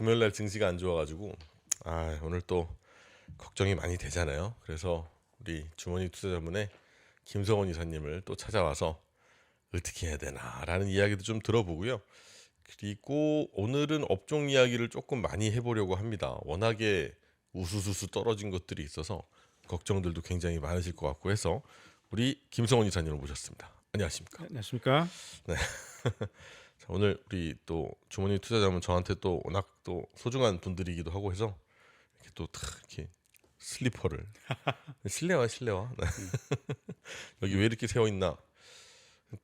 금요일 날 증시가 안 좋아가지고 아 오늘 또 걱정이 많이 되잖아요. 그래서 우리 주머니 투자자문의 김성원 이사님을 또 찾아와서 어떻게 해야 되나라는 이야기도 좀 들어보고요. 그리고 오늘은 업종 이야기를 조금 많이 해보려고 합니다. 워낙에 우수수수 떨어진 것들이 있어서 걱정들도 굉장히 많으실 것 같고 해서 우리 김성원 이사님을 모셨습니다. 안녕하십니까? 안녕하십니까? 자, 오늘 우리 또 주머니 투자자면 저한테 또 워낙 또 소중한 분들이기도 하고 해서 이렇게 또 탁 이렇게 슬리퍼를 실내화 실내화 네. 여기 왜 이렇게 세워 있나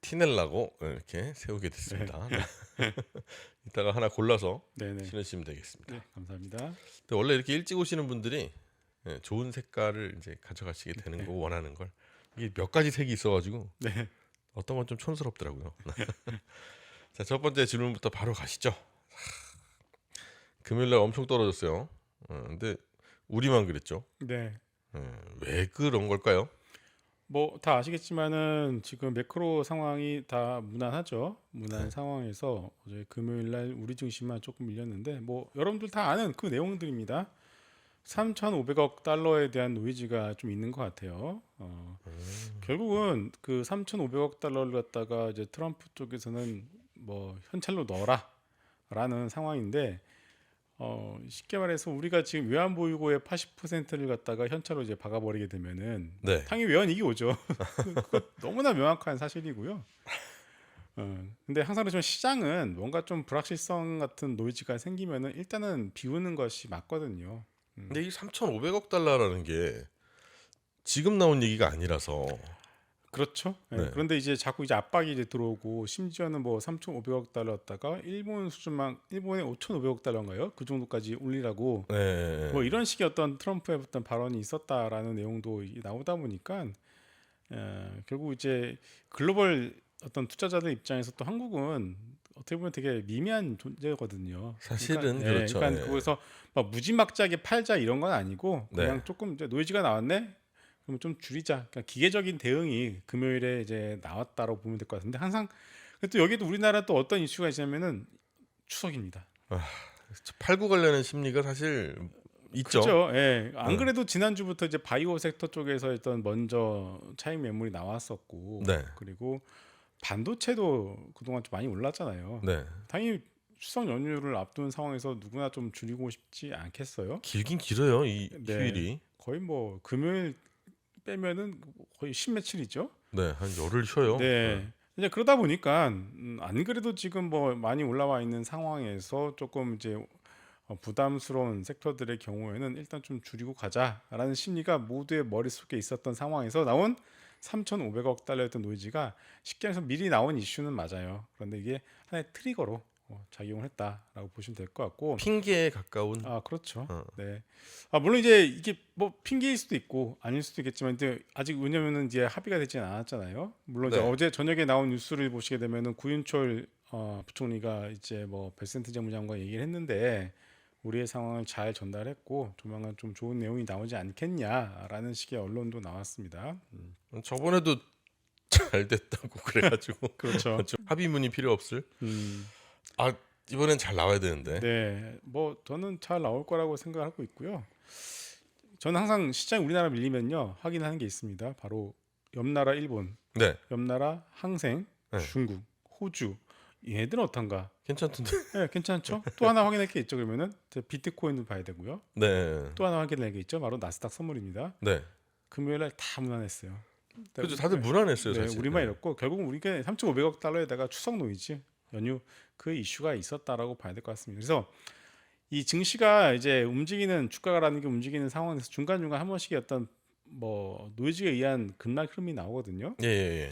티넬라고 이렇게 세우게 됐습니다. 네. 이따가 하나 골라서 네네. 신으시면 되겠습니다. 네, 감사합니다. 근데 원래 이렇게 일찍 오시는 분들이 예, 좋은 색깔을 이제 가져가시게 되는 거 원하는 걸 이게 몇 가지 색이 있어가지고 네. 어떤 건 좀 촌스럽더라고요. 자, 첫 번째 질문부터 바로 가시죠. 금요일 날 엄청 떨어졌어요. 어, 근데 우리만 그랬죠. 네. 어, 왜 그런 걸까요? 뭐 다 아시겠지만은 지금 매크로 상황이 다 무난하죠. 무난 네. 상황에서 어제 금요일 날 우리 증시만 조금 밀렸는데 뭐 여러분들 다 아는 그 내용들입니다. 3,500억 달러에 대한 노이즈가 좀 있는 것 같아요. 어, 결국은 그 3,500억 달러를 갖다가 이제 트럼프 쪽에서는 뭐 현찰로 넣어라라는 상황인데 어, 쉽게 말해서 우리가 지금 외환 보유고의 80%를 갖다가 현찰로 이제 박아버리게 되면은 네. 당연히 외환위기 오죠. 너무나 명확한 사실이고요. 어, 근데 항상 그렇지만 시장은 뭔가 좀 불확실성 같은 노이즈가 생기면은 일단은 비우는 것이 맞거든요. 근데 이 3,500억 달러라는 게 지금 나온 얘기가 아니라서 그렇죠. 예, 네. 그런데 이제 자꾸 이제 압박이 이제 들어오고 심지어는 뭐 3,500억 달러였다가 일본 수준만 일본의 5,500억 달러인가요? 그 정도까지 올리라고 네. 뭐 이런 식의 어떤 트럼프의 어떤 발언이 있었다라는 내용도 이- 나오다 보니까 에, 결국 이제 글로벌 어떤 투자자들 입장에서 또 한국은 어떻게 보면 되게 미미한 존재거든요. 사실은 그러니까, 예, 그렇죠. 그러니까 예. 거기서 막 무지막지하게 팔자 이런 건 아니고 그냥 네. 조금 이제 노이즈가 나왔네. 그럼 좀 줄이자. 그러니까 기계적인 대응이 금요일에 이제 나왔다고 보면 될 것 같은데 항상 또 여기도 우리나라 또 어떤 이슈가 있냐면은 추석입니다. 팔고 가려는 심리가 사실 있죠. 그렇죠. 예. 안 네. 그래도 지난주부터 이제 바이오 섹터 쪽에서 일단 먼저 차익 매물이 나왔었고 네. 그리고 반도체도 그동안 좀 많이 올랐잖아요. 네. 당연히 추석 연휴를 앞둔 상황에서 누구나 좀 줄이고 싶지 않겠어요? 길긴 길어요 이 네. 휴일이. 거의 뭐 금요일 빼면은 거의 십며칠이죠. 네, 한 열흘 쉬어요. 네. 이제 그러다 보니까 음, 안 그래도 지금 뭐 많이 올라와 있는 상황에서 조금 이제 어, 부담스러운 섹터들의 경우에는 일단 좀 줄이고 가자라는 심리가 모두의 머릿속에 있었던 상황에서 나온 3,500억 달러였던 노이즈가 쉽게 해서 미리 나온 이슈는 맞아요. 그런데 이게 하나의 트리거로 어, 작용을 했다라고 보시면 될 것 같고 핑계에 가까운. 아 그렇죠. 어. 네. 아 물론 이제 이게 뭐 핑계일 수도 있고 아닐 수도 있겠지만 이제 아직 왜냐면은 이제 합의가 되지 않았잖아요. 물론 이제 네. 어제 저녁에 나온 뉴스를 보시게 되면은 구윤철 어, 부총리가 이제 뭐 베센트 재무장관 얘기를 했는데 우리의 상황을 잘 전달했고 조만간 좀 좋은 내용이 나오지 않겠냐라는 식의 언론도 나왔습니다. 음, 저번에도 잘 됐다고 그래가지고 그렇죠. 좀 합의문이 필요 없을. 음, 아 이번엔 잘 나와야 되는데. 네, 뭐 저는 잘 나올 거라고 생각하고 있고요. 저는 항상 시장 우리나라 밀리면요 확인하는 게 있습니다. 바로 옆 나라 일본, 네, 옆 나라 항생, 네. 중국, 호주 얘들은 어떤가? 괜찮던데. 네, 괜찮죠? 또 하나 확인할 게 있죠. 그러면은 비트코인을 봐야 되고요. 네, 또 하나 확인할 게 있죠. 바로 나스닥 선물입니다. 네. 금요일 날 다 무난했어요. 그죠. 다들 무난했어요 네, 사실. 우리만 네. 이렇고 결국 우리가 3,500억 달러에다가 추석 노이즈 연휴 그 이슈가 있었다라고 봐야 될 것 같습니다. 그래서 이 증시가 이제 움직이는 주가라는 게 움직이는 상황에서 중간 중간 한 번씩 어떤 뭐 노이즈에 의한 급락 흐름이 나오거든요. 예, 예, 예.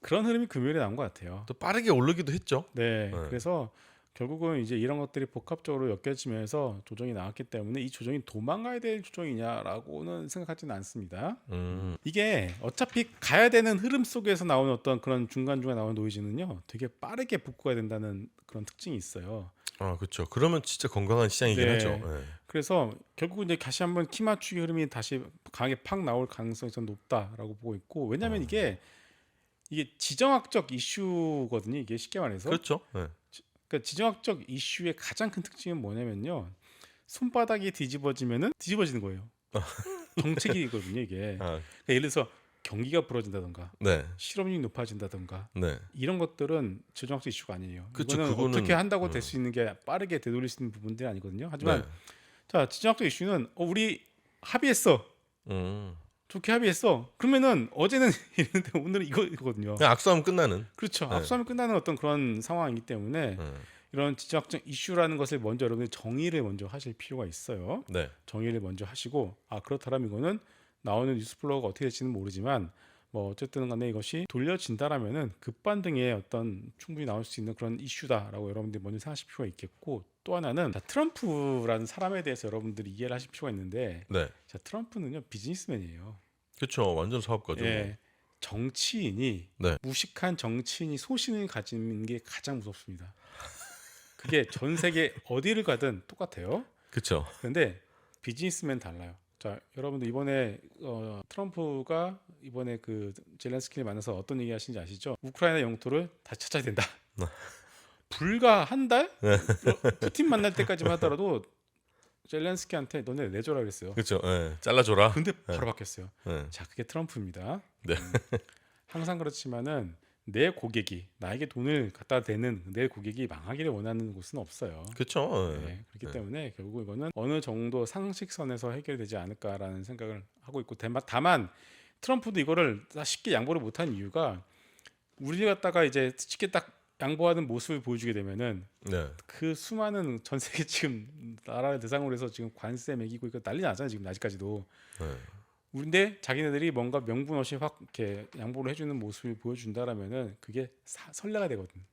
그런 흐름이 금요일에 나온 것 같아요. 또 빠르게 오르기도 했죠. 네, 네. 그래서 결국은 이제 이런 것들이 복합적으로 엮여지면서 조정이 나왔기 때문에 이 조정이 도망가야 될 조정이냐라고는 생각하지는 않습니다. 음, 이게 어차피 가야 되는 흐름 속에서 나오는 어떤 그런 중간중간 나오는 노이즈는요 되게 빠르게 복구가 된다는 그런 특징이 있어요 아 그렇죠. 그러면 진짜 건강한 시장이긴 네. 하죠. 네. 그래서 결국 이제 다시 한번 키 맞추기 흐름이 다시 강하게 팍 나올 가능성이 좀 높다라고 보고 있고 왜냐하면 어. 이게 이게 지정학적 이슈거든요 이게 쉽게 말해서 그렇죠. 네. 그러니까 지정학적 이슈의 가장 큰 특징은 뭐냐면요. 손바닥이 뒤집어지면은 뒤집어지는 거예요. 정책이거든요, 이게. 아, 그러니까 예를 들어서 경기가 부러진다던가 네, 실업률이 높아진다던가 네, 이런 것들은 지정학적 이슈가 아니에요. 그쵸, 이거는 그거는- 어떻게 한다고 음. 될수 있는 게 빠르게 되돌릴 수 있는 부분들이 아니거든요. 하지만 네. 자 지정학적 이슈는 어, 우리 합의했어. 음. 좋게 합의했어. 그러면은 어제는 이랬는데 오늘은 이거 이거거든요. 그냥 악수하면 끝나는. 그렇죠. 네. 압수하면 끝나는 어떤 그런 상황이기 때문에 음. 이런 지정학적 이슈라는 것을 먼저 여러분이 정의를 먼저 하실 필요가 있어요. 네, 정의를 먼저 하시고 아 그렇다면 이거는 나오는 뉴스 플로우가 어떻게 될지는 모르지만 뭐 어쨌든 간에 이것이 돌려진다라면은 급반등의 어떤 충분히 나올 수 있는 그런 이슈다라고 여러분들이 먼저 생각하실 필요가 있겠고 또 하나는 자, 트럼프라는 사람에 대해서 여러분들이 이해를 하실 필요가 있는데 네, 자, 트럼프는요 비즈니스맨이에요. 그렇죠. 완전 사업가죠. 예. 정치인이 네. 무식한 정치인이 소신을 가지는 게 가장 무섭습니다. 그게 전 세계 어디를 가든 똑같아요. 그렇죠. 그런데 비즈니스맨 달라요. 자, 여러분들 이번에 어, 트럼프가 이번에 그 젤렌스키를 만나서 어떤 얘기 하시는지 아시죠? 우크라이나 영토를 다시 찾아야 된다. 네. 불과 한 달? 어, 푸틴 만날 때까지만 하더라도 젤렌스키한테 너네 내줘라 그랬어요. 그렇죠. 예, 잘라줘라. 근데 바로 바뀌었어요. 예. 자, 그게 트럼프입니다. 네. 음, 항상 그렇지만은 내 고객이 나에게 돈을 갖다 대는 내 고객이 망하기를 원하는 곳은 없어요. 그렇죠. 예. 네, 그렇기 네. 때문에 결국 이거는 어느 정도 상식선에서 해결되지 않을까라는 생각을 하고 있고 다만- 다만 트럼프도 이거를 다 쉽게 양보를 못한 이유가 우리 갖다가 이제 쉽게 딱 양보하는 모습을 보여주게 되면은 네. 그 수많은 전 세계 지금 나라를 대상으로 해서 지금 관세 매기고 있고 난리 나잖아요 지금 아직까지도 네. 근데 자기네들이 뭔가 명분 없이 확 이렇게 양보를 해주는 모습을 보여준다라면은 그게 사- 선례가 되거든.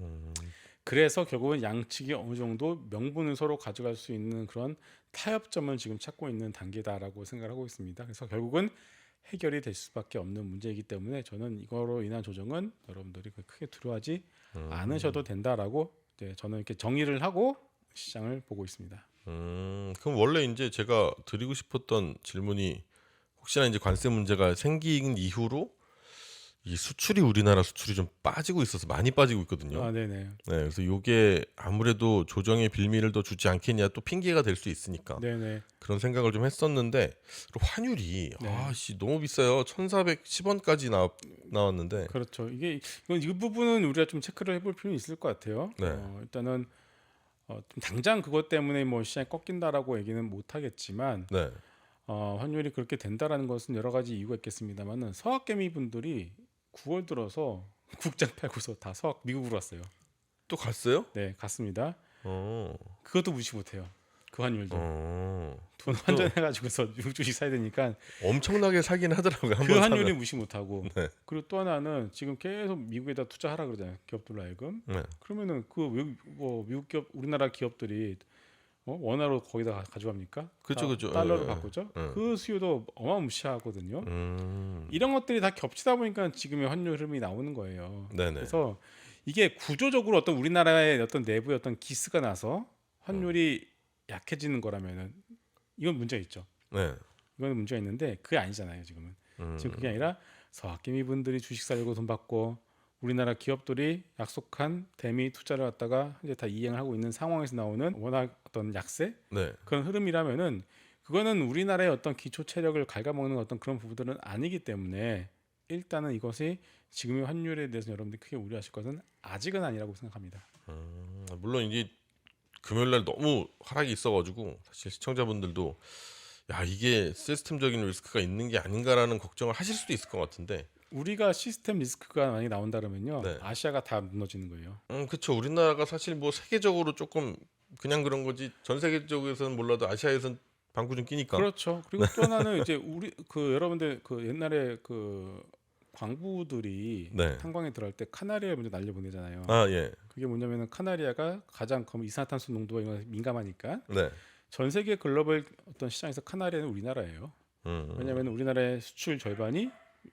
음, 그래서 결국은 양측이 어느 정도 명분을 서로 가져갈 수 있는 그런 타협점을 지금 찾고 있는 단계다라고 생각을 하고 있습니다. 그래서 결국은 해결이 될 수밖에 없는 문제이기 때문에 저는 이거로 인한 조정은 여러분들이 크게 두려워하지 음. 않으셔도 된다라고 네, 저는 이렇게 정의를 하고 시장을 보고 있습니다. 음, 그럼 원래 이제 제가 드리고 싶었던 질문이 혹시나 이제 관세 문제가 생긴 이후로 이 수출이 우리나라 수출이 좀 빠지고 있어서 많이 빠지고 있거든요. 아, 네네. 네, 그래서 요게 아무래도 조정의 빌미를 더 주지 않겠냐 또 핑계가 될 수 있으니까 네네. 그런 생각을 좀 했었는데 환율이 네. 아씨 너무 비싸요. 1,410원까지 나 나왔는데 그렇죠. 이게 이건 이 부분은 우리가 좀 체크를 해볼 필요는 있을 것 같아요. 네. 어, 일단은 어, 좀 당장 그것 때문에 뭐 시장이 꺾인다라고 얘기는 못 하겠지만 네. 어, 환율이 그렇게 된다라는 것은 여러 가지 이유가 있겠습니다만은 서학개미 분들이 9월 들어서 국장 팔고서 다 서학 미국으로 왔어요. 또 갔어요? 네, 갔습니다. 어. 그것도 무시 못해요. 그 환율도 어. 돈 환전해가지고서 미국 주식 사야 되니까 엄청나게 사긴 하더라고요. 그 한번 환율이 사면. 무시 못하고 네. 그리고 또 하나는 지금 계속 미국에다 투자하라 그러잖아요. 기업들 하여금 네. 그러면은 그 외국 뭐 미국 기업 우리나라 기업들이 어? 원화로 거기다 가- 가져갑니까? 그죠, 다 그죠. 달러로 예, 바꾸죠. 예. 그 수요도 어마무시하거든요. 음. 이런 것들이 다 겹치다 보니까 지금의 환율 흐름이 나오는 거예요. 네네. 그래서 이게 구조적으로 어떤 우리나라의 어떤 내부의 어떤 기스가 나서 환율이 약해지는 거라면은 이건 문제가 있죠. 네. 이건 문제가 있는데 그게 아니잖아요. 지금은 음. 지금 그게 아니라 서학개미 분들이 주식 사려고 돈 받고 우리나라 기업들이 약속한 대미 투자를 갖다가 이제 다 이행을 하고 있는 상황에서 나오는 워낙 어떤 약세 네. 그런 흐름이라면은 그거는 우리나라의 어떤 기초 체력을 갉아먹는 어떤 그런 부분들은 아니기 때문에 일단은 이것이 지금의 환율에 대해서 여러분들이 크게 우려하실 것은 아직은 아니라고 생각합니다. 음, 물론 이제 금요일 날 너무 하락이 있어가지고 사실 시청자분들도 야 이게 시스템적인 리스크가 있는 게 아닌가라는 걱정을 하실 수도 있을 것 같은데, 우리가 시스템 리스크가 만약에 나온다 그러면요 네. 아시아가 다 무너지는 거예요. 음 그렇죠. 우리나라가 사실 뭐 세계적으로 조금 그냥 그런 거지 전 세계적에서는 몰라도 아시아에서는 방구 좀 끼니까. 그렇죠. 그리고 또 하나는 이제 우리 그 여러분들 그 옛날에 그 광부들이 네. 탄광에 들어갈 때 카나리아 먼저 날려 보내잖아요. 아 예. 그게 뭐냐면은 카나리아가 가장 검- 이산화탄소 농도가 민감하니까 네. 전 세계 글로벌 어떤 시장에서 카나리아는 우리나라예요. 음. 왜냐하면 우리나라의 수출 절반이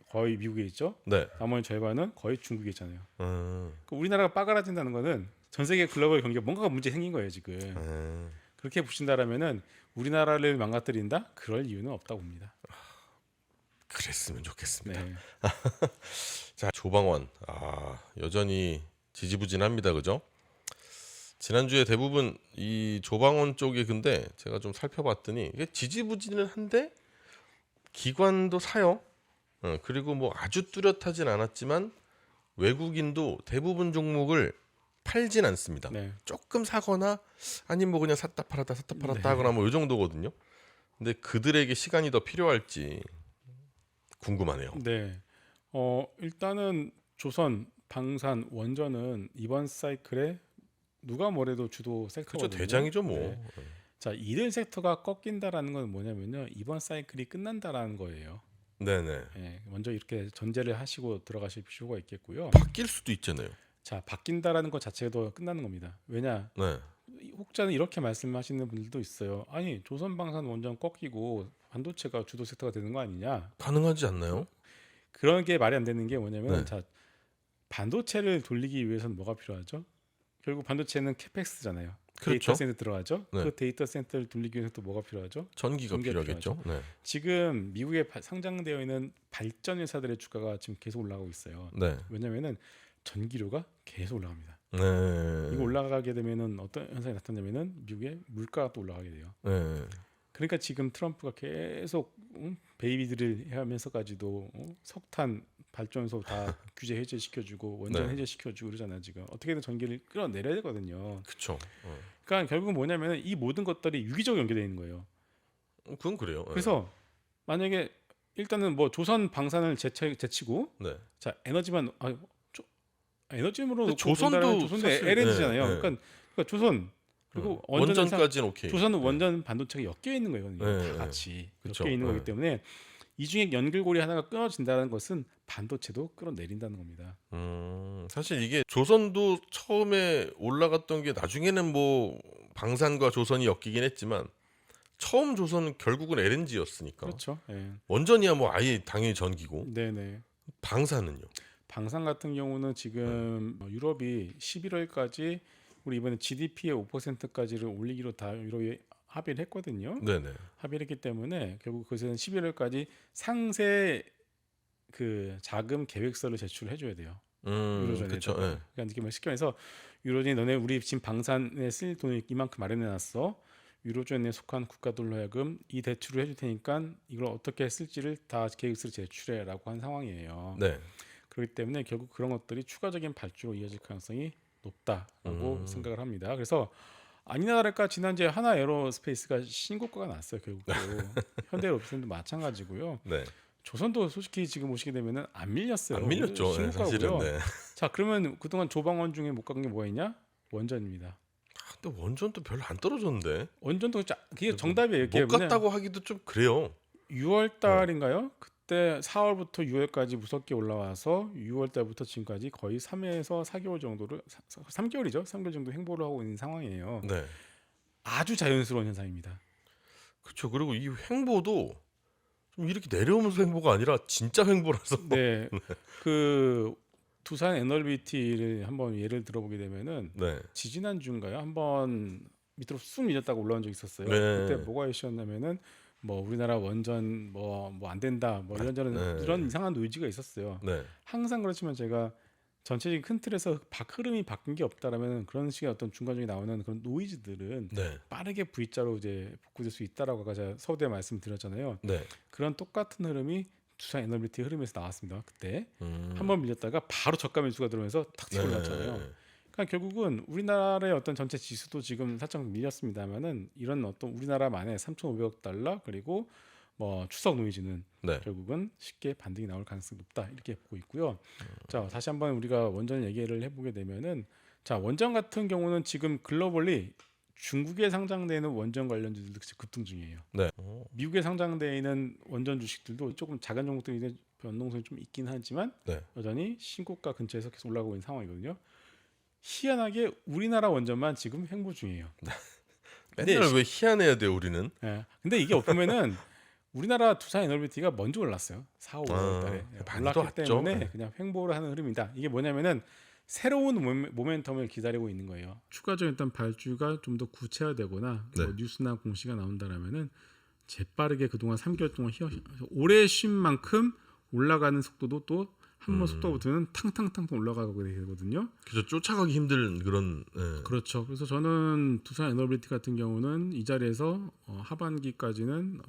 거의 미국에 있죠. 네. 나머지 절반은 거의 중국에 있잖아요. 음. 그 우리나라가 빠그라진다는 거는 전 세계 글로벌 경기가 뭔가가 문제 생긴 거예요 지금. 음. 그렇게 보신다라면은 우리나라를 망가뜨린다? 그럴 이유는 없다고 봅니다. 그랬으면 좋겠습니다. 네. 자 조방원 아 여전히 지지부진합니다 그죠? 지난주에 대부분 이 조방원 쪽이 근데 제가 좀 살펴봤더니 이게 지지부진은 한데 기관도 사요. 어, 그리고 뭐 아주 뚜렷하진 않았지만 외국인도 대부분 종목을 팔진 않습니다. 네. 조금 사거나 아니면 뭐 그냥 샀다 팔았다 샀다 팔았다 네. 하거나 뭐 이 정도거든요. 근데 그들에게 시간이 더 필요할지 궁금하네요. 네. 어, 일단은 조선, 방산, 원전은 이번 사이클에 누가 뭐래도 주도 그렇죠 섹터거든요. 대장이죠 뭐. 네. 자, 이들 섹터가 꺾인다라는 건 뭐냐면요. 이번 사이클이 끝난다라는 거예요. 네네. 예, 먼저 이렇게 전제를 하시고 들어가실 필요가 있겠고요. 바뀔 수도 있잖아요. 자, 바뀐다라는 것 자체도 끝나는 겁니다. 왜냐? 네. 이 혹자는 이렇게 말씀하시는 분들도 있어요. 아니, 조선방산 원전 꺾이고 반도체가 주도 섹터가 되는 거 아니냐? 가능하지 않나요? 그런 게 말이 안 되는 게 뭐냐면 네. 자 반도체를 돌리기 위해서는 뭐가 필요하죠? 결국 반도체는 캐펙스잖아요. 그렇죠. 데이터 센터 들어가죠. 네. 그 데이터 센터를 돌리기 위해서 또 뭐가 필요하죠? 전기가 전기가 필요하겠죠. 네. 지금 미국에 바- 상장되어 있는 발전 회사들의 주가가 지금 계속 올라가고 있어요. 네. 왜냐면은 전기료가 계속 올라갑니다. 네. 이거 올라가게 되면은 어떤 현상이 나타나냐면은 미국의 물가가 또 올라가게 돼요. 네. 그러니까 지금 트럼프가 계속 응? 베이비들을 해하면서까지도 어? 석탄 발전소 다 규제 해제시켜주고 원전 네. 해제시켜주고 그러잖아요 지금 어떻게든 전기를 끌어내려야 되거든요. 그쵸. 어. 그러니까 결국은 뭐냐면 이 모든 것들이 유기적으로 연결되어 있는 거예요. 어, 그건 그래요. 네. 그래서 만약에 일단은 뭐 조선 방산을 제쳐, 제치고 네. 자 에너지만 아, 조, 놓고 조선도 조선도 사실- LNG잖아요. 네, 네. 그러니까, 그러니까 조선 그리고 어. 원전 원전까지는 오케이. 조선은 원전 반도체가 엮여 있는 거거든요. 네, 다 네. 같이 그쵸. 엮여 있는 네. 거기 때문에 이 중에 연결고리 하나가 끊어진다는 것은 반도체도 끌어내린다는 겁니다. 음, 사실 이게 조선도 처음에 올라갔던 게 나중에는 뭐 방산과 조선이 엮이긴 했지만 처음 조선은 결국은 LNG였으니까 그렇죠. 예. 원전이야 뭐 아예 당연히 전기고 네네. 방사는요. 방산 같은 경우는 지금 어, 유럽이 11월까지 우리 이번에 GDP의 5%까지를 올리기로 다 유럽이 합의를 했거든요. 네네. 합의를 했기 때문에 결국 그것은 11월까지 상세 그 자금 계획서를 제출해 줘야 돼요. 음, 유로존에 그렇죠. 예. 그러니까 느낌을 시켜서 유로존이 너네 우리 지금 방산에 쓸 돈을 이만큼 마련해 놨어. 유로존에 속한 국가들로 하여금 이 대출을 해줄 테니까 이걸 어떻게 쓸지를 다 계획서를 제출해라고 한 상황이에요. 네. 그렇기 때문에 결국 그런 것들이 추가적인 발주로 이어질 가능성이 높다라고 음. 생각을 합니다. 그래서 아니나 다를까 지난주에 하나 에어로스페이스가 신고가가 났어요. 결국 현대로비스도 마찬가지고요. 네. 조선도 솔직히 지금 보시게 되면은 안 밀렸어요. 안 밀렸죠. 네. 사실은. 네. 자 그러면 그동안 조방원 중에 못 간 게 뭐가 있냐? 원전입니다. 아, 근데 원전도 별로 안 떨어졌는데. 원전도 자, 그게 정답이에요. 못 갔다고 하기도 좀 그래요. 6월 달인가요? 그때 4월부터 6월까지 무섭게 올라와서 6월 달부터 지금까지 거의 3에서 4개월 정도를 3 개월이죠. 3개월 정도 행보를 하고 있는 상황이에요. 네. 아주 자연스러운 현상입니다. 그렇죠. 그리고 이 횡보도 좀 이렇게 내려오면서 횡보가 아니라 진짜 횡보라서. 네. 그 두산 NLBT를 한번 예를 들어보게 되면은 네. 지지난 주인가요? 한번 밑으로 쑥 밀렸다가 올라온 적이 있었어요. 네. 그때 뭐가 이슈였냐면은 뭐 우리나라 원전 뭐 뭐 안 된다 뭐 이런저런 네. 이런 이상한 노이즈가 있었어요. 네. 항상 그렇지만 제가 전체적인 큰 틀에서 박 흐름이 바뀐 게 없다라면 그런 식의 어떤 중간중에 나오는 그런 노이즈들은 네. 빠르게 V자로 이제 복구될 수 있다라고 아까 제가 서두에 말씀드렸잖아요. 네. 그런 똑같은 흐름이 두산 에너비티 흐름에서 나왔습니다. 그때 음. 한번 밀렸다가 바로 저가 밀수가 들어오면서 탁 치고 올랐잖아요. 그러니까 결국은 우리나라의 어떤 전체 지수도 지금 살짝 밀렸습니다만은 이런 어떤 우리나라만의 3,500억 달러 그리고 뭐 추석 노이즈는 네. 결국은 쉽게 반등이 나올 가능성이 높다 이렇게 보고 있고요. 자 다시 한번 우리가 원전 얘기를 해보게 되면은 자 원전 같은 경우는 지금 글로벌리 중국에 상장되는 원전 관련주들도 급등 중이에요. 네. 어, 미국에 상장되어 있는 원전 주식들도 조금 작은 종목들이 변동성이 좀 있긴 하지만 네. 여전히 신고가 근처에서 계속 올라가고 있는 상황이거든요. 희한하게 우리나라 원전만 지금 횡보 중이에요. 맨날 근데 왜 희한해야 돼요, 우리는? 예. 근데 이게 보면은 우리나라 두산 에너비티가 먼저 올랐어요. 4, 5월 아, 달에 많이 올랐기 왔죠. 때문에 네. 그냥 횡보를 하는 흐름이다. 이게 뭐냐면은 새로운 모멘- 모멘텀을 기다리고 있는 거예요. 추가적인 일단 발주가 좀 더 구체화되거나 네. 뭐 뉴스나 공시가 나온다라면은 재빠르게 그동안 3개월 동안 희어 올해 쉰 만큼 올라가는 속도도 또 한번 음. 붙으면 탕탕탕탕 올라가게 되거든요. 그죠 쫓아가기 힘든 그런 예. 그렇죠. 그래서 저는 두산 에너빌리티 같은 경우는 이 자리에서 어, 하반기까지는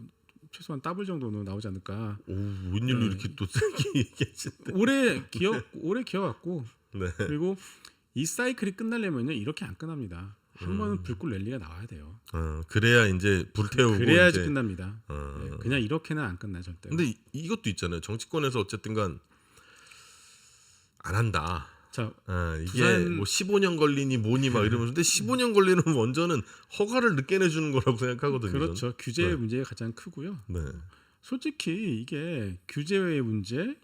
최소한 더블 정도는 나오지 않을까. 오 웬일로 네. 이렇게 또 세게 얘기하시는데 올해 기억 올해 기어갔고 네. 그리고 이 사이클이 끝나려면요 이렇게 안 끝납니다. 한 음. 번은 불꽃 랠리가 나와야 돼요. 어, 그래야 이제 불태우고 그래야지 이제, 끝납니다. 어. 네, 그냥 이렇게는 안 끝나 절대. 근데 이, 이것도 있잖아요 정치권에서 어쨌든간 안 한다 자 아, 이게 부산- 뭐 15년 걸리니 뭐니 막 이러면서 근데 15년 걸리는 원전은 허가를 늦게 내주는 거라고 생각하거든요. 그렇죠. 규제의 네. 문제가 가장 크고요. 네. 솔직히 이게 규제의 문제,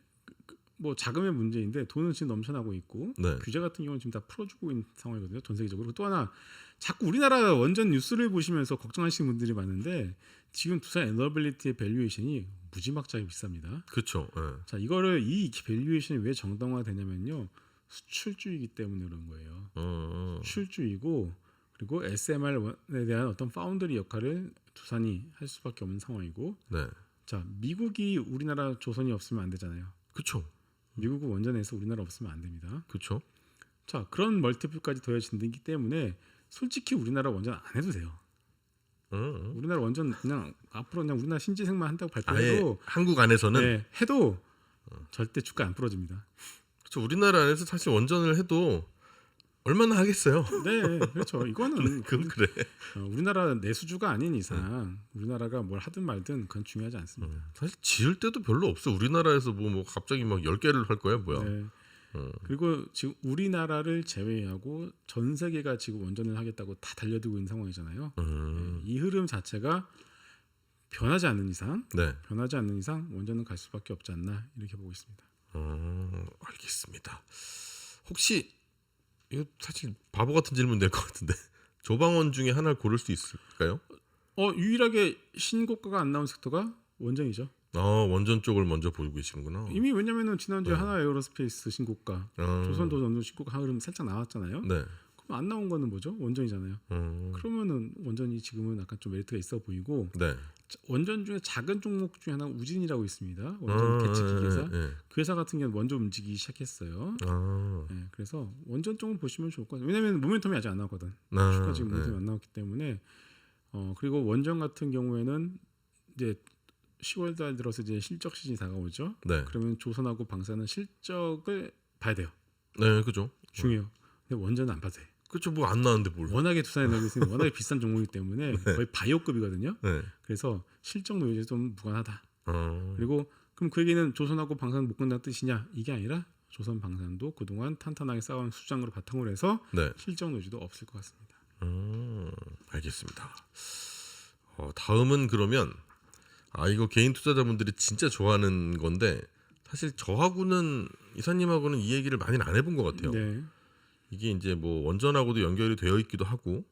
그- 뭐 자금의 문제인데 돈은 지금 넘쳐나고 있고 네. 규제 같은 경우는 지금 다 풀어주고 있는 상황이거든요. 전 세계적으로. 또 하나 자꾸 우리나라 원전 뉴스를 보시면서 걱정하시는 분들이 많은데 지금 두산 에너빌리티의 밸류에이션이 무지막지하게 비쌉니다. 그렇죠. 예. 자 이거를 이 밸류에이션이 왜 정당화되냐면요 수출주의이기 때문에 그런 거예요. 어, 어. 수출주의고 그리고 SMR에 대한 어떤 파운드리 역할을 두산이 할 수밖에 없는 상황이고 네. 자 미국이 우리나라 조선이 없으면 안 되잖아요. 그렇죠. 미국은 원전에서 우리나라 없으면 안 됩니다. 그렇죠. 자 그런 멀티플까지 더해진기 때문에 솔직히 우리나라 원전 안 해도 돼요. 어, 어. 우리나라 원전 그냥 앞으로 그냥 우리나라 신재생만 한다고 발표해도 한국 안에서는 네, 해도 절대 주가 안 부러집니다. 그렇죠. 우리나라 안에서 사실 원전을 해도 얼마나 하겠어요. 네, 그렇죠. 이거는 그건 그래. 어, 우리나라 내수주가 아닌 이상 우리나라가 뭘 하든 말든 그건 중요하지 않습니다. 사실 지을 때도 별로 없어. 우리나라에서 뭐, 뭐 갑자기 막 10개를 할 거야, 뭐야. 네. 어. 그리고 지금 우리나라를 제외하고 전 세계가 지금 원전을 하겠다고 다 달려들고 있는 상황이잖아요. 음. 이 흐름 자체가 변하지 않는 이상, 네. 변하지 않는 이상 원전은 갈 수밖에 없지 않나 이렇게 보고 있습니다. 어, 알겠습니다. 혹시 이거 사실 바보 같은 질문 될 것 같은데 조방원 중에 하나를 고를 수 있을까요? 어 유일하게 신고가가 안 나온 섹터가 원전이죠. 아 원전 쪽을 먼저 보고 계시는구나. 이미 왜냐면은 지난주에 네. 하나 에어로스페이스 신고가, 아, 조선도 원전 신고가 흐름 살짝 나왔잖아요. 네. 그럼 안 나온 거는 뭐죠? 원전이잖아요. 음, 그러면은 원전이 지금은 약간 좀 메리트가 있어 보이고 네. 자, 원전 중에 작은 종목 중에 하나 우진이라고 있습니다. 원전 개척 기계사. 네. 그 회사 같은 경우는 먼저 움직이기 시작했어요. 아, 네, 그래서 원전 쪽을 보시면 좋을 것 같아요. 왜냐하면 모멘텀이 아직 안 나왔거든. 아, 주가 지금 모멘텀이 네. 안 나왔기 때문에 어 그리고 원전 같은 경우에는 이제 10월 달 들어서 이제 실적 시즌이 다가오죠. 네. 그러면 조선하고 방사는 실적을 봐야 돼요. 네, 그죠. 중요해요. 근데 원전은 안 봐도 돼. 그렇죠. 뭐 안 나왔는데 뭘? 워낙에 두산 에너지는 워낙에 비싼 종목이기 때문에 거의 바이오급이거든요. 네. 그래서 실적 노이즈 좀 무관하다. 아, 그리고 그럼 그 얘기는 조선하고 방사는 못 건다는 뜻이냐? 이게 아니라 조선 방산도 그동안 탄탄하게 쌓아온 수장으로 바탕으로 해서 네. 실적 노이즈도 없을 것 같습니다. 음, 알겠습니다. 어, 다음은 그러면 아 이거 개인 투자자분들이 진짜 좋아하는 건데 사실 저하고는 이사님하고는 이 얘기를 많이 안 해본 것 같아요. 네. 이게 이제 뭐 원전하고도 연결이 되어 있기도 하고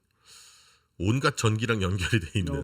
온갖 전기랑 연결이 돼 있는